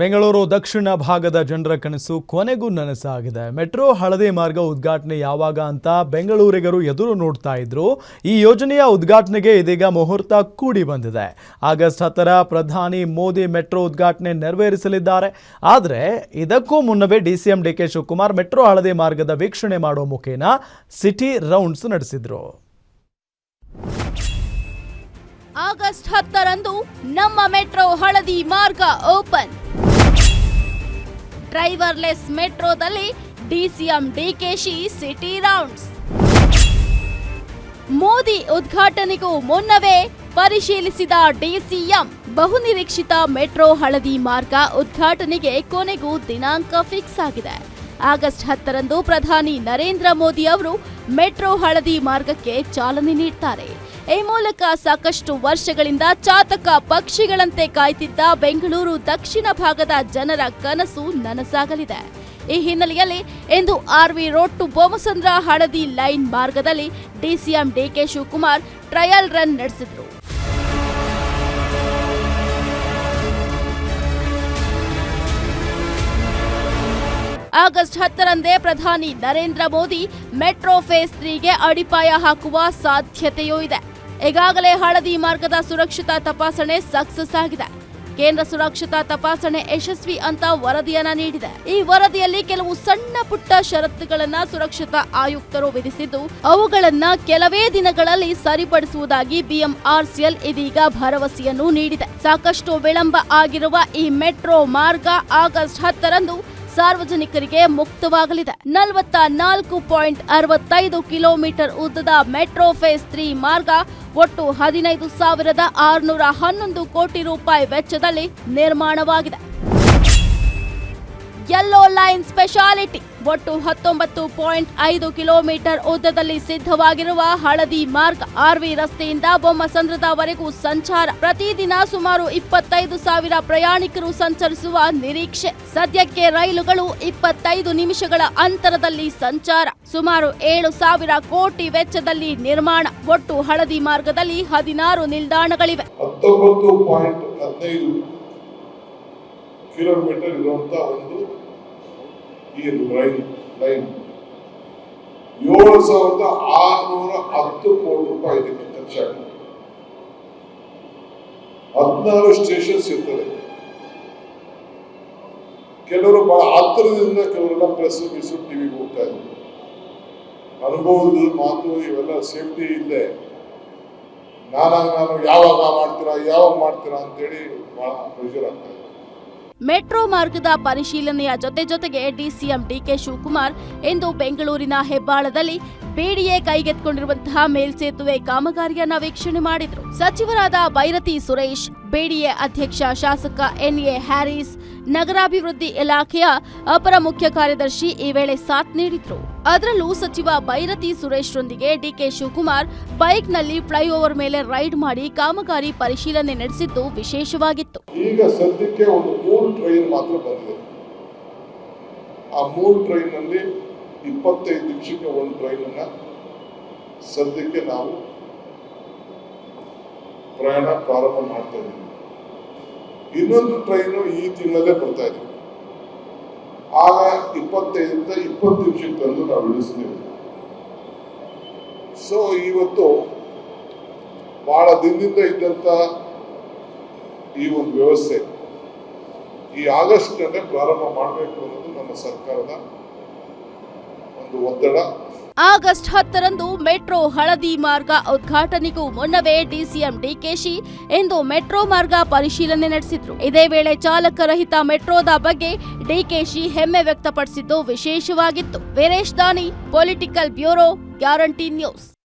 ಬೆಂಗಳೂರು ದಕ್ಷಿಣ ಭಾಗದ ಜನರ ಕನಸು ಕೊನೆಗೂ ನನಸಾಗಿದೆ. ಮೆಟ್ರೋ ಹಳದಿ ಮಾರ್ಗ ಉದ್ಘಾಟನೆ ಯಾವಾಗ ಅಂತ ಬೆಂಗಳೂರಿಗರು ಎದುರು ನೋಡ್ತಾ ಇದ್ರು. ಈ ಯೋಜನೆಯ ಉದ್ಘಾಟನೆಗೆ ಇದೀಗ ಮುಹೂರ್ತ ಕೂಡಿ ಬಂದಿದೆ. ಆಗಸ್ಟ್ ಹತ್ತರ ಪ್ರಧಾನಿ ಮೋದಿ ಮೆಟ್ರೋ ಉದ್ಘಾಟನೆ ನೆರವೇರಿಸಲಿದ್ದಾರೆ. ಆದರೆ ಇದಕ್ಕೂ ಮುನ್ನವೇ DCM D K Shivakumar metro ಹಳದಿ ಮಾರ್ಗದ ವೀಕ್ಷಣೆ ಮಾಡೋ ಮುಖೇನ ಸಿಟಿ ರೌಂಡ್ಸ್ ನಡೆಸಿದ್ರು. ಆಗಸ್ಟ್ ಹತ್ತರಂದು ನಮ್ಮ ಮೆಟ್ರೋ ಹಳದಿ ಮಾರ್ಗ open. Driverless ಮೆಟ್ರೋದಲ್ಲಿ DCM DKShi city rounds. Modi ಉದ್ಘಾಟನೆಗೂ ಮುನ್ನವೇ ಪರಿಶೀಲಿಸಿದ ಡಿಸಿಎಂ ಬಹುನಿರೀಕ್ಷಿತ ಮೆಟ್ರೋ ಹಳದಿ ಮಾರ್ಗ ಉದ್ಘಾಟನೆಗೆ ಕೊನೆಗೂ ದಿನಾಂಕ ಫಿಕ್ಸ್ ಆಗಿದೆ. ಆಗಸ್ಟ್ ಹತ್ತರಂದು ಪ್ರಧಾನಿ ನರೇಂದ್ರ ಮೋದಿ ಅವರು ಮೆಟ್ರೋ ಹಳದಿ ಮಾರ್ಗಕ್ಕೆ ಚಾಲನೆ ನೀಡ್ತಾರೆ. ಈ ಮೂಲಕ ಸಾಕಷ್ಟು ವರ್ಷಗಳಿಂದ ಚಾತಕ ಪಕ್ಷಿಗಳಂತೆ ಕಾಯ್ತಿದ್ದ ಬೆಂಗಳೂರು ದಕ್ಷಿಣ ಭಾಗದ ಜನರ ಕನಸು ನನಸಾಗಲಿದೆ. ಈ ಹಿನ್ನೆಲೆಯಲ್ಲಿ ಇಂದು ಆರ್ವಿ ರೋಡ್ ಟು ಬೋಮಸಂದ್ರ ಹಳದಿ ಲೈನ್ ಮಾರ್ಗದಲ್ಲಿ DCM DK Shivakumar trial run ನಡೆಸಿದರು. ಆಗಸ್ಟ್ ಹತ್ತರಂದೇ ಪ್ರಧಾನಿ ನರೇಂದ್ರ ಮೋದಿ ಮೆಟ್ರೋ ಫೇಸ್ ತ್ರೀಗೆ ಅಡಿಪಾಯ ಹಾಕುವ ಸಾಧ್ಯತೆಯೂ ಇದೆ. ಈಗಾಗಲೇ ಹಳದಿ ಮಾರ್ಗದ ಸುರಕ್ಷತಾ ತಪಾಸಣೆ ಸಕ್ಸಸ್ ಆಗಿದೆ. ಕೇಂದ್ರ ಸುರಕ್ಷತಾ ತಪಾಸಣೆ ಯಶಸ್ವಿ ಅಂತ ವರದಿಯನ್ನ ನೀಡಿದೆ. ಈ ವರದಿಯಲ್ಲಿ ಕೆಲವು ಸಣ್ಣ ಪುಟ್ಟ ಷರತ್ತುಗಳನ್ನ ಸುರಕ್ಷತಾ ಆಯುಕ್ತರು ವಿಧಿಸಿದ್ದು, ಅವುಗಳನ್ನ ಕೆಲವೇ ದಿನಗಳಲ್ಲಿ ಸರಿಪಡಿಸುವುದಾಗಿ ಬಿಎಂಆರ್ಸಿಎಲ್ ಇದೀಗ ಭರವಸೆಯನ್ನು ನೀಡಿದೆ. ಸಾಕಷ್ಟು ವಿಳಂಬ ಆಗಿರುವ ಈ ಮೆಟ್ರೋ ಮಾರ್ಗ ಆಗಸ್ಟ್ ಹತ್ತರಂದು ಸಾರ್ವಜನಿಕರಿಗೆ ಮುಕ್ತವಾಗಲಿದೆ. ನಲವತ್ತ ನಾಲ್ಕು ಪಾಯಿಂಟ್ ಅರವತ್ತೈದು ಕಿಲೋಮೀಟರ್ ಉದ್ದದ ಮೆಟ್ರೋ ಫೇಸ್ ತ್ರೀ ಮಾರ್ಗ ಒಟ್ಟು ಹದಿನೈದು ಸಾವಿರದ ಆರುನೂರ ಹನ್ನೊಂದು ಕೋಟಿ ರೂಪಾಯಿ ವೆಚ್ಚದಲ್ಲಿ ನಿರ್ಮಾಣವಾಗಿದೆ. ಯೆಲ್ಲೋ ಲೈನ್ ಸ್ಪೆಷಾಲಿಟಿ ಒಟ್ಟು ಹತ್ತೊಂಬತ್ತು ಪಾಯಿಂಟ್ ಐದು ಕಿಲೋಮೀಟರ್ ಉದ್ದದಲ್ಲಿ ಸಿದ್ಧವಾಗಿರುವ ಹಳದಿ ಮಾರ್ಗ ಆರ್ವಿ ರಸ್ತೆಯಿಂದ ಬೊಮ್ಮಸಂದ್ರದವರೆಗೂ ಸಂಚಾರ. ಪ್ರತಿದಿನ ಸುಮಾರು ಇಪ್ಪತ್ತೈದು ಸಾವಿರ ಪ್ರಯಾಣಿಕರು ಸಂಚರಿಸುವ ನಿರೀಕ್ಷೆ. ಸದ್ಯಕ್ಕೆ ರೈಲುಗಳು ಇಪ್ಪತ್ತೈದು ನಿಮಿಷಗಳ ಅಂತರದಲ್ಲಿ ಸಂಚಾರ. ಸುಮಾರು ಏಳು ಸಾವಿರ ಕೋಟಿ ವೆಚ್ಚದಲ್ಲಿ ನಿರ್ಮಾಣ. ಒಟ್ಟು ಹಳದಿ ಮಾರ್ಗದಲ್ಲಿ ಹದಿನಾರು ನಿಲ್ದಾಣಗಳಿವೆ. ಕಿಲೋಮೀಟರ್ ಇರುವಂತ ಒಂದು ಈ ರೈಲ್ ಲೈನ್. ಏಳು ಸಾವಿರದ ಆರುನೂರ ಹತ್ತು ಕೋಟಿ ರೂಪಾಯಿ ಇದಕ್ಕೆ ಖರ್ಚಾಗಿದೆ. ಹದಿನಾರು ಸ್ಟೇಷನ್ಸ್ ಇರ್ತದೆ. ಕೆಲವರು ಬಹಳ ಹತ್ತಿರದಿಂದ ಕೆಲವರೆಲ್ಲ ಪ್ರೆಸ್ ಮಿಸ್ ಟಿವಿಗೆ ಹೋಗ್ತಾ ಇದ್ರು. ಅನುಭವದ ಮಾತು, ಇವೆಲ್ಲ ಸೇಫ್ಟಿ ಇಲ್ಲದೆ. ನಾನಾಗ, ನಾನು ಯಾವಾಗ ಮಾಡ್ತೀರಾ ಯಾವಾಗ ಮಾಡ್ತೀರಾ ಅಂತೇಳಿ ಬಹಳ ಪ್ರೆಷರ್ ಆಗ್ತಾ ಇದೆ. ಮೆಟ್ರೋ ಮಾರ್ಗದ ಪರಿಶೀಲನೆಯ ಜೊತೆ ಜೊತೆಗೆ ಡಿಸಿಎಂ ಡಿಕೆ ಶಿವಕುಮಾರ್ ಇಂದು ಬೆಂಗಳೂರಿನ ಹೆಬ್ಬಾಳದಲ್ಲಿ ಬಿಡಿಎ ಕೈಗೆತ್ತಿಕೊಂಡಿರುವಂತಹ ಮೇಲ್ಸೇತುವೆ ಕಾಮಗಾರಿಯನ್ನ ವೀಕ್ಷಣೆ ಮಾಡಿದ್ರು. ಸಚಿವರಾದ ಬೈರತಿ ಸುರೇಶ್ ಬಿಡಿಎ ಅಧ್ಯಕ್ಷ ಶಾಸಕ ಎನ್ಎ ಹ್ಯಾರಿಸ್, ನಗರಾಭಿವೃದ್ಧಿ ಇಲಾಖೆಯ ಅಪರ ಮುಖ್ಯ ಕಾರ್ಯದರ್ಶಿ ಈ ವೇಳೆ ಸಾಥ್ ನೀಡಿದ್ರು. ಅದರಲ್ಲೂ ಸಚಿವ ಬೈರತಿ ಸುರೇಶ್ರೊಂದಿಗೆ ಡಿಕೆ ಶಿವಕುಮಾರ್ ಬೈಕ್ನಲ್ಲಿ ಫ್ಲೈಓವರ್ ಮೇಲೆ ರೈಡ್ ಮಾಡಿ ಕಾಮಗಾರಿ ಪರಿಶೀಲನೆ ನಡೆಸಿದ್ದು ವಿಶೇಷವಾಗಿತ್ತು. ಈಗ ಸದ್ಯಕ್ಕೆ ಒಂದು ಮೂರು ಟ್ರೈನ್ ಮಾತ್ರ ಬಂದಿದೆ. ಆ ಮೂರು ಟ್ರೈನಲ್ಲಿ ಇಪ್ಪತ್ತೈದು ನಿಮಿಷಕ್ಕೆ ಒಂದು ಟ್ರೈನನ್ನ ಸದ್ಯಕ್ಕೆ ನಾವು ಪ್ರಯಾಣ ಪ್ರಾರಂಭ ಮಾಡ್ತಾ ಇದ್ದೀವಿ. ಇನ್ನೊಂದು ಟ್ರೈನು ಈ ತಿಂಗಳಲ್ಲೇ ಬರ್ತಾ ಇದೆ. ಆಗ ಇಪ್ಪತ್ತೈದರಿಂದ ಇಪ್ಪತ್ತು ನಿಮಿಷಕ್ಕೆ ತಂದು ನಾವು ಇಳಿಸ್ತೀವಿ. ಸೊ ಇವತ್ತು ಬಹಳ ದಿನದಿಂದ ಇದ್ದಂಥ ಈ ಒಂದು ವ್ಯವಸ್ಥೆ ಈ ಆಗಸ್ಟ್ ಪ್ರಾರಂಭ ಮಾಡಬೇಕು ಅನ್ನೋದು ನಮ್ಮ ಸರ್ಕಾರದ ಒತ್ತಡ. ಆಗಸ್ಟ್ ಹತ್ತರಂದು ಮೆಟ್ರೋ ಹಳದಿ ಮಾರ್ಗ ಉದ್ಘಾಟನೆಗೂ ಮುನ್ನವೇ ಡಿಸಿಎಂ ಡಿಕೆಶಿ ಇಂದು ಮೆಟ್ರೋ ಮಾರ್ಗ ಪರಿಶೀಲನೆ ನಡೆಸಿದ್ರು. ಇದೇ ವೇಳೆ ಚಾಲಕರಹಿತ ಮೆಟ್ರೋದ ಬಗ್ಗೆ ಡಿಕೆಶಿ ಹೆಮ್ಮೆ ವ್ಯಕ್ತಪಡಿಸಿದ್ದು ವಿಶೇಷವಾಗಿತ್ತು. ವೀರೇಶ್ ದಾನಿ, ಪೊಲಿಟಿಕಲ್ ಬ್ಯೂರೋ, ಗ್ಯಾರಂಟಿ ನ್ಯೂಸ್.